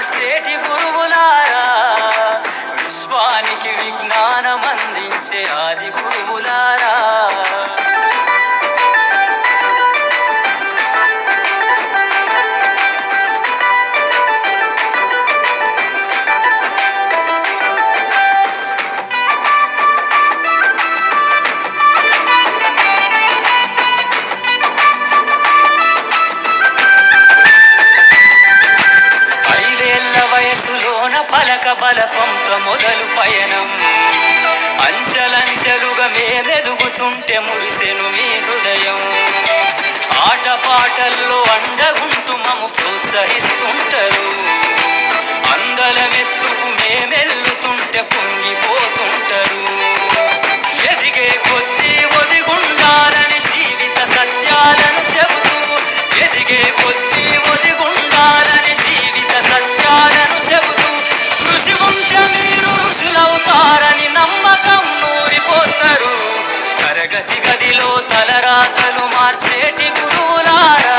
మార్చేటి గురువులారా విశ్వానికి విజ్ఞానం అందించే పలక బలపంతో మొదలు పయనం. అంచెలంచెలుగా మేమెదుగుతుంటే మురిసెను మీ హృదయం. ఆటపాటల్లో అండగుంటూ మము ప్రోత్సహిస్తాం. తరగతి గదిలో తలరాతలు మార్చేటి గురువులారా.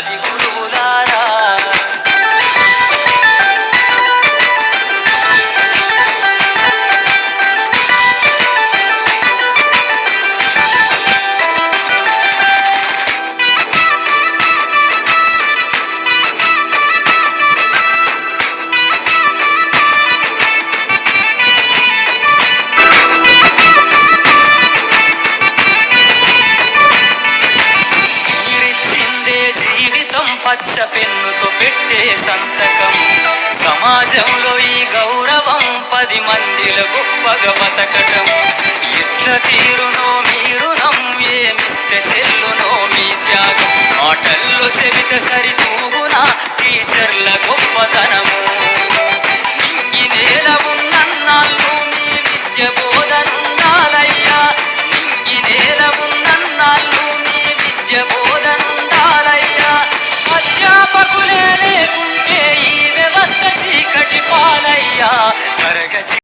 అందించే ఆది సంతకం సమాజంలో ఈ గౌరవం పది మందిలో గొప్పగా బతకటం. ఎట్ల తీరునో మీరు ఏమిస్తే చెల్లునో మీ త్యాగం. మాటల్లో చెబితే సరితూగునా టీచర్ల గొప్పతనము. పాలయ్యా తరగతి